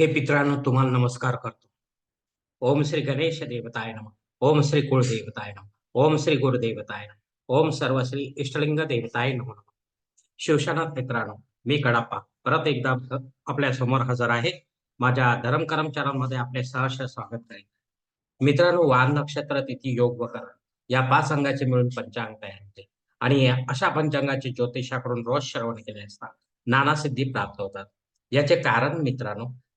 हे पित्रांनो तुम्हाला नमस्कार करतो. ओम श्री गणेश देवताय नम. ओम श्री कुळदेवताय नम. ओम श्री गुरुदेवताय नम. ओम सर्व श्री इष्टलिंग देवताय नम. शिवशानाथ मित्रांनो मी कडाप्पा. परत एकदा आपल्यासमोर हजर आहे. माझ्या धर्म कर्मचाऱ्यांमध्ये आपले सहर्ष स्वागत करेन मित्रांनो वान नक्षत्र तिथी योग व करण या पाच अंगाचे मिळून पंचांग तयार होते. आणि अशा पंचांगाचे ज्योतिषाकडून रोज श्रवण केले असता नाना सिद्धी प्राप्त होतात. याचे कारण मित्रांनो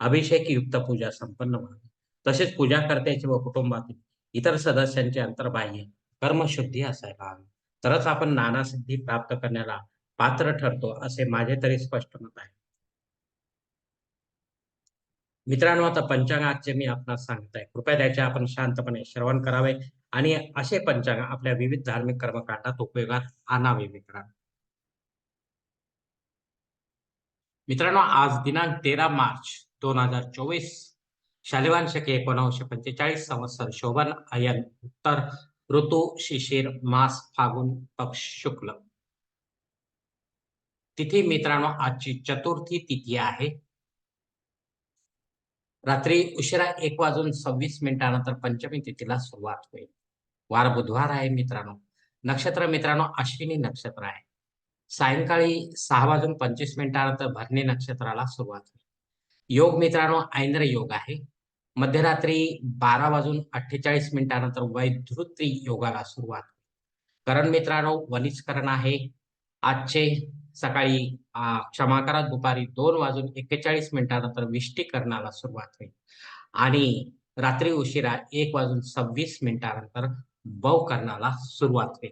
अभिषेक युक्त पूजा संपन्न व्हावी तसेच पूजा करत्याचे व कुटुंबातील इतर सदस्यांचे अंतर्बाह्य कर्मशुद्धी असायला हवी. तरच आपण नाना सिद्धी प्राप्त करण्याला पात्र ठरतो असे माझे तरी स्पष्ट मत आहे. मित्रांनो आता पंचांगाचे मी आपणास सांगत आहे कृपया त्याचे आपण शांतपणे श्रवण करावे आणि असे पंचांग आपल्या विविध धार्मिक कर्मकांडात उपयोगात आणावे मित्रांनो. मित्रांनो आज दिनांक तेरा मार्च दोन हजार चोवीस. शालिवान शके एकोणीसशे पंचेचाळीस संवत्सर शोभन अयन उत्तर ऋतू शिशिर मास फागुन पक्ष शुक्ल. तिथी मित्रांनो आजची चतुर्थी तिथी आहे. रात्री उशिरा एक वाजून सव्वीस मिनिटानंतर पंचमी तिथीला सुरुवात होईल. वार बुधवार आहे मित्रांनो. नक्षत्र मित्रांनो अश्विनी नक्षत्र आहे. सायंकाळी सहा वाजून पंचवीस मिनिटानंतर भरणी नक्षत्राला सुरुवात होईल. योग मित्रांनो ऐंद्र योग आहे. मध्यरात्री बारा वाजून अठ्ठेचाळीस मिनिटानंतर वैधृत्री योगाला सुरुवात. करण मित्रांनो वनिष्करण आहे. आजचे सकाळी क्षमा करा. दुपारी दोन वाजून एक्केचाळीस मिनिटानंतर विष्टीकरणाला सुरुवात होईल. आणि रात्री उशिरा एक वाजून सव्वीस मिनिटानंतर करणाला सुरुवात होईल.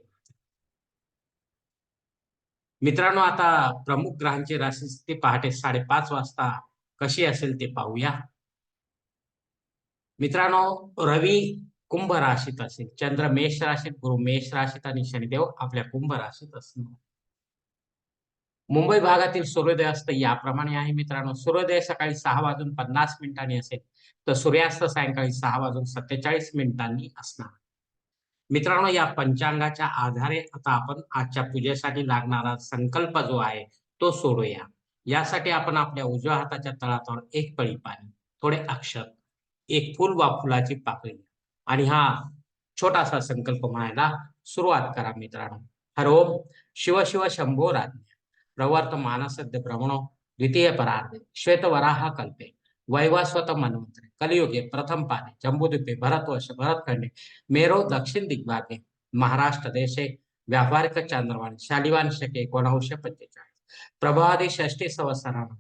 मित्रांनो आता प्रमुख ग्रहांची राशी पहाटे साडेपाच वाजता कशी असेल ते पाहूया. मित्रांनो रवी कुंभ राशीत असेल. चंद्र मेष राशीत गुरु मेष राशीत आणि शनिदेव आपल्या कुंभ राशीत असणार. मुंबई भागातील सूर्योदयस्त याप्रमाणे आहे मित्रांनो. सूर्योदय सकाळी सहा वाजून पन्नास मिनिटांनी असेल तर सूर्यास्त सायंकाळी सहा वाजून सत्तेचाळीस मिनिटांनी असणार. मित्रांनो या पंचांगाच्या आधारे आता आपण आजच्या पूजेसाठी लागणारा संकल्प जो आहे तो सोडूया. यासाठी आपण आपल्या उजव्या हाताच्या तळातवर एक पळी पाणी थोडे अक्षर एक फुल वा फुलाची पाकळी. आणि हा छोटासा संकल्प म्हणायला सुरुवात करा मित्रांनो. हरोम शिव शिव शंभो राज्ञ. प्रवर्त मानसद्य भ्रमणो द्वितीय परार्धे श्वेतवराह कल्पे. वैवास्वत मनवंतरे कलियुगे प्रथम पाने जम्बुद्वीपे भरतवर्ष भरतखंडे मेरो दक्षिण दिग्भागे. महाराष्ट्र देशे. व्यावहारिक चांद्रवाणी. शालिवान शके. एकोणाशे पंचेचाळीस प्रभादी षष्टी संवत्सरानं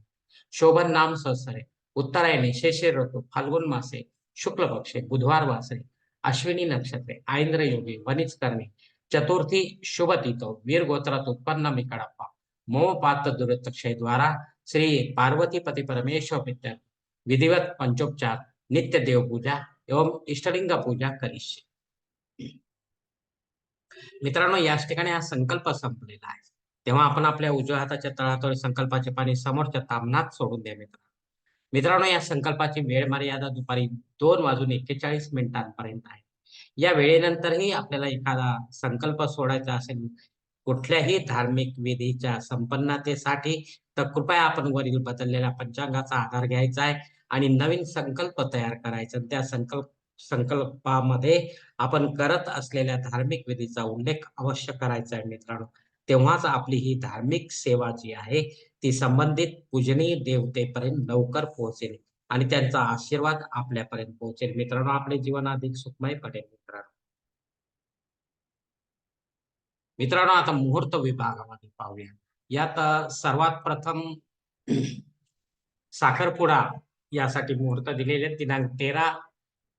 शोभन नाम संवत्सरे उत्तरायणे शेषे ऋतू फाल्गुन मासे शुक्ल पक्षे बुधवार वासरे अश्विनी नक्षत्रे आईंद्र योगी वनिज करणे चतुर्थी शुभ तिथो वीर गोत्रात उत्पन्न मी कडप्पा पात्र दुरक्षय द्वारा श्री पार्वतीपती परमेश्वर पितर विधिवत पंचोपचार नित्य देवपूजा एवं इष्टलिंग पूजा करीश मित्रांनो याच ठिकाणी हा संकल्प संपलेला आहे. तेव्हा आपण आपल्या उजव्या हाताच्या तळातळ संकल्पाचे पाणी समोरच्या तामनात सोडून द्या मित्र मित्रांनो या संकल्पाची वेळ मर्यादा दुपारी दोन वाजून एक्केचाळीस मिनिटांपर्यंत आहे. या वेळेनंतरही आपल्याला एखादा संकल्प सोडायचा असेल कुठल्याही धार्मिक विधीच्या संपन्नतेसाठी तर कृपया आपण वरील बदललेल्या पंचांगाचा आधार घ्यायचा आहे आणि नवीन संकल्प तयार करायचा. त्या संकल्प संकल्पामध्ये आपण करत असलेल्या धार्मिक विधीचा उल्लेख अवश्य करायचा आहे मित्रांनो. तेव्हाच आपली ही धार्मिक सेवा जी आहे ती संबंधित पूजनीय देवतेपर्यंत लवकर पोहोचेल आणि त्यांचा आशीर्वाद आपल्यापर्यंत पोहोचेल. मित्रांनो आपले जीवन अधिक सुखमय पडेल मित्रांनो. मित्रांनो आता मुहूर्त विभागामध्ये पाहूया. यात सर्वात प्रथम साखरपुडा यासाठी मुहूर्त दिलेले दिनांक तेरा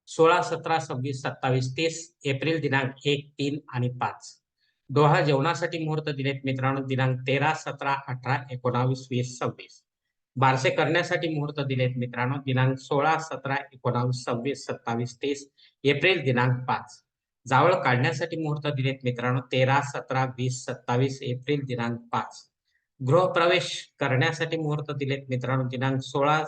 सोळा सतरा सव्वीस सत्तावीस तीस एप्रिल दिनांक एक तीन आणि पाच. डोहा जेवणासाठी मुहूर्त दिलेत मित्रांनो. दिनांक तेरा सतरा अठरा एकोणावीस वीस सव्वीस. बारसे करण्यासाठी मुहूर्त दिलेत मित्रांनो. दिनांक सोळा सतरा एकोणावीस सव्वीस सत्तावीस तीस एप्रिल दिनांक पाच. जावळ काढण्यासाठी मुहूर्त दिलेत मित्रांनो. तेरा सतरा वीस सत्तावीस एप्रिल दिनांक पाच. गृहप्रवेश करण्यासाठी मुहूर्त दिलेत मित्रांनो. दिनांक सोळा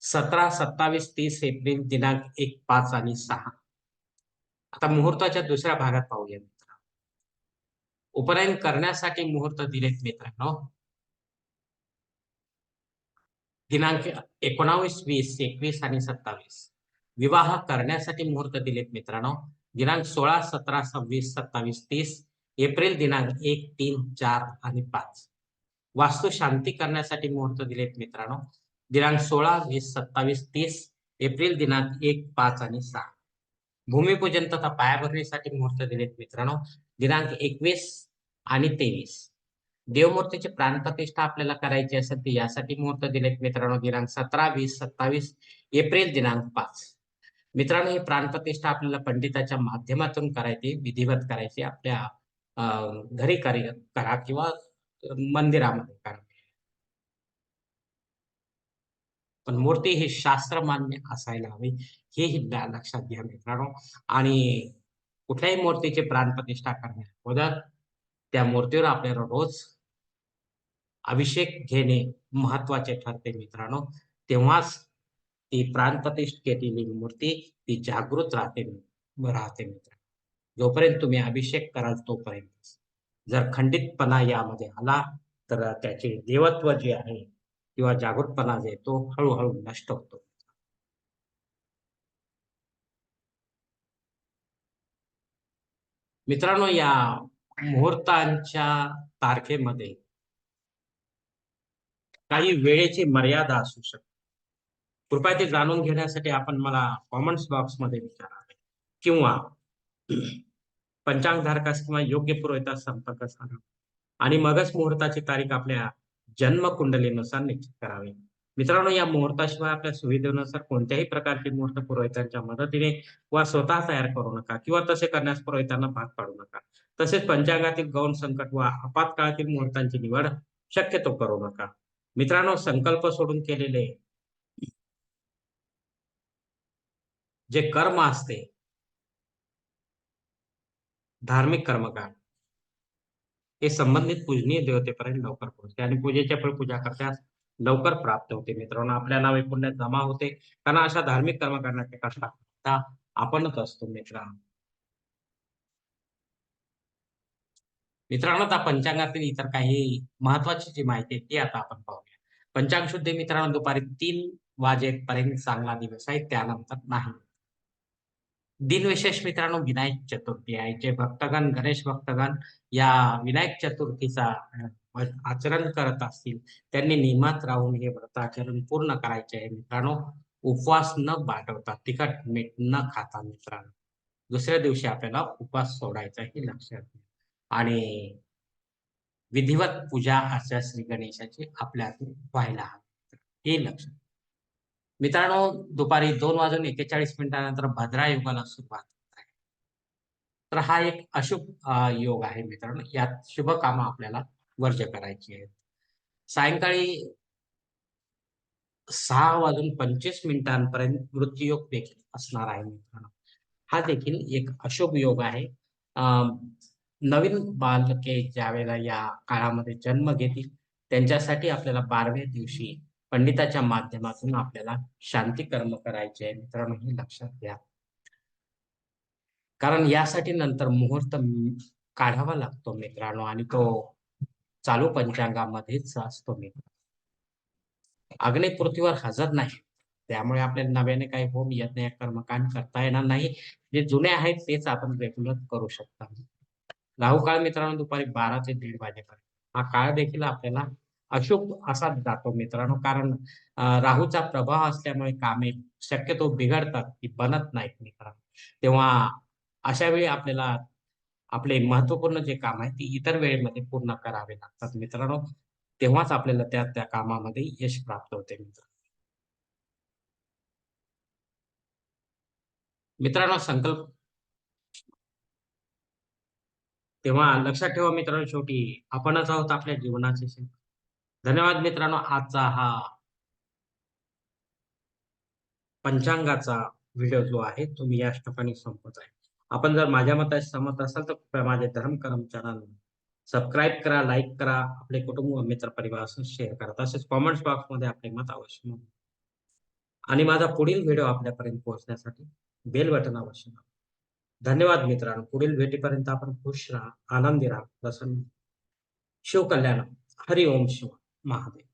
सतरा सत्तावीस तीस एप्रिल दिनांक एक पाच आणि सहा. आता मुहूर्ताच्या दुसऱ्या भागात पाहूया. उपनयन करण्यासाठी मुहूर्त दिलेत मित्रांनो. दिनांक एकोणावीस वीस एकवीस आणि सत्तावीस. विवाह करण्यासाठी मुहूर्त दिलेत मित्रांनो. दिनांक सोळा सतरा सव्वीस सत्तावीस तीस. एप्रिल दिनांक एक तीन चार आणि पाच. वास्तू शांती करण्यासाठी मुहूर्त दिलेत मित्रांनो. दिनांक सोळा वीस सत्तावीस तीस. एप्रिल दिनांक एक पाच आणि सहा. भूमिपूजन तथा पायाभरणीसाठी मुहूर्त दिलेत मित्रांनो. दिनांक एकवीस आणि तेवीस. देवमूर्तीची प्राणप्रतिष्ठा आपल्याला करायची असेल ती यासाठी मुहूर्त दिलेत मित्रांनो दिनांक सतरा वीस सत्तावीस एप्रिल दिनांक पाच. मित्रांनो ही प्राणप्रतिष्ठा आपल्याला पंडिताच्या माध्यमातून करायची विधिवत करायची आपल्या घरी करा किंवा मंदिरामध्ये करा. पण मूर्ती ही शास्त्र मान्य असायला हवी हेही लक्षात घ्या मित्रांनो. आणि कुठल्याही मूर्तीची प्राणप्रतिष्ठा करण्या अगोदर त्या मूर्तीवर आपल्याला रोज अभिषेक घेणे महत्त्वाचे ठरते मित्रांनो. तेव्हाच ती प्राणप्रतिष्ठ केलेली मूर्ती ती जागृत राहते राहते मित्र जोपर्यंत तुम्ही अभिषेक कराल तोपर्यंत जर खंडितपणा यामध्ये आला तर त्याचे देवत्व जे आहे किंवा जागृतपणा जे तो हळूहळू नष्ट होतो. मित्रांनो या मुहूर्तांच्या तारखेमध्ये काही वेळेची मर्यादा असू शकते. कृपया ते जाणून घेण्यासाठी आपण मला कॉमेंट्स बॉक्समध्ये विचारावे किंवा पंचांग धारकास किंवा योग्य पुरोहितास संपर्क साधावा आणि मगच मुहूर्ताची तारीख आपल्या जन्म कुंडलीनुसार निश्चित करावी. मित्रांनो या मुहूर्ताशिवाय आपल्या सुविधेनुसार कोणत्याही प्रकारची मुहूर्त पुरोहितांच्या मदतीने वा स्वतः तयार करू नका किंवा तसे करण्यास पुरोहितांना भाग पाडू नका. तसेच पंचांगातील गौण संकट व आपातकाळातील मुहूर्तांची निवड शक्यतो करू नका. मित्रांनो संकल्प सोडून केलेले जे कर्म असते धार्मिक कर्मकांड हे संबंधित पूजनीय देवतेपर्यंत लवकर पोहोचते आणि पूजेच्या पण पूजा करण्यास लवकर प्राप्त होते. मित्रांनो आपल्या नावे पुण्यात जमा होते. कारण अशा धार्मिक कर्मकांडाच्या कष्ट आपणच असतो मित्रांनो. मित्रांनो आता पंचांगातील इतर काही महत्वाची जी माहिती आहे ती आता आपण पाहूया. पंचांग शुद्धी मित्रांनो दुपारी तीन वाजेपर्यंत चांगला दिवस आहे त्यानंतर नाही. दिनविशेष मित्रांनो विनायक चतुर्थी आहे. जे भक्तगण गणेश भक्तगण या विनायक चतुर्थीचा आचरण करत असतील त्यांनी नियमात राहून हे व्रताचरण पूर्ण करायचे आहे मित्रांनो. उपवास न बाटवता तिखट मीठ न खाता मित्रांनो. दुसऱ्या दिवशी आपल्याला उपवास सोडायचा हे लक्षात आणि विधिवत पूजा अशा श्री गणेशाची आपल्या व्हायला हवी हे लक्षात मित्रांनो दुपारी दोन वाजून एकेचाळीस मिनिटानंतर भद्रा युगाला सुरुवात होत आहे. तर हा एक अशुभ योग आहे मित्रांनो. यात शुभ काम आपल्याला वर्ज करायची आहेत. सायंकाळी सहा वाजून पंचवीस मिनिटांपर्यंत मृत्यूयोग देखील असणार आहे मित्रांनो. हा देखील एक अशुभ योग आहे. नवीन बालके ज्या वेळेला या काळामध्ये जन्म घेतील त्यांच्यासाठी आपल्याला बारव्या दिवशी पंडिताच्या माध्यमातून आपल्याला शांती कर्म करायचे आहे मित्रांनो हे लक्षात घ्या. कारण यासाठी नंतर मुहूर्त काढावा लागतो मित्रांनो आणि तो चालू पंचांगामध्येच असतो मित्र अग्नि पृथ्वीवर हजर नाही. त्यामुळे आपल्याला नव्याने काही होम यज्ञ कर्मकांड करता येणार नाही. जे जुने आहेत तेच आपण रेग्युलर करू शकता. राहू काळ मित्रांनो दुपारी बारा ते दीड वाजेपर्यंत. हा काळ देखील आपल्याला अशुभ असाच जातो मित्रांनो. कारण राहूचा प्रभाव असल्यामुळे कामे शक्यतो बिघडतात ती बनत नाहीत मित्रांनो. तेव्हा अशा वेळी आपल्याला आपले महत्त्वपूर्ण जे काम आहे ते इतर वेळेमध्ये पूर्ण करावे लागतात. मित्रांनो तेव्हाच आपल्याला त्या त्या कामामध्ये यश प्राप्त होते मित्र मित्रांनो संकल्प तेव्हा लक्षात ठेवा मित्रांनो शेवटी आपणच आहोत आपल्या जीवनाचे धन्यवाद मित्रांनो आजचा हा पंचांगाचा व्हिडिओ जो आहे तो मी या ठिकाणी संपत आहे. आपण जर माझ्या मताशी सहमत असाल तर कृपया माझे धर्मकरम चॅनल सबस्क्राईब करा लाईक करा आपले कुटुंब व मित्र परिवारासह शेअर करा. तसेच कॉमेंट्स बॉक्समध्ये आपले मत अवश्य आणि माझा पुढील व्हिडिओ आपल्यापर्यंत पोहोचण्यासाठी बेल बटन अवश्य धन्यवाद मित्रांनो. पुढील भेटीपर्यंत आपण खुश राहा आनंदी राहा. प्रसन्न शिवकल्याण. हरि ओम शिव महादेव.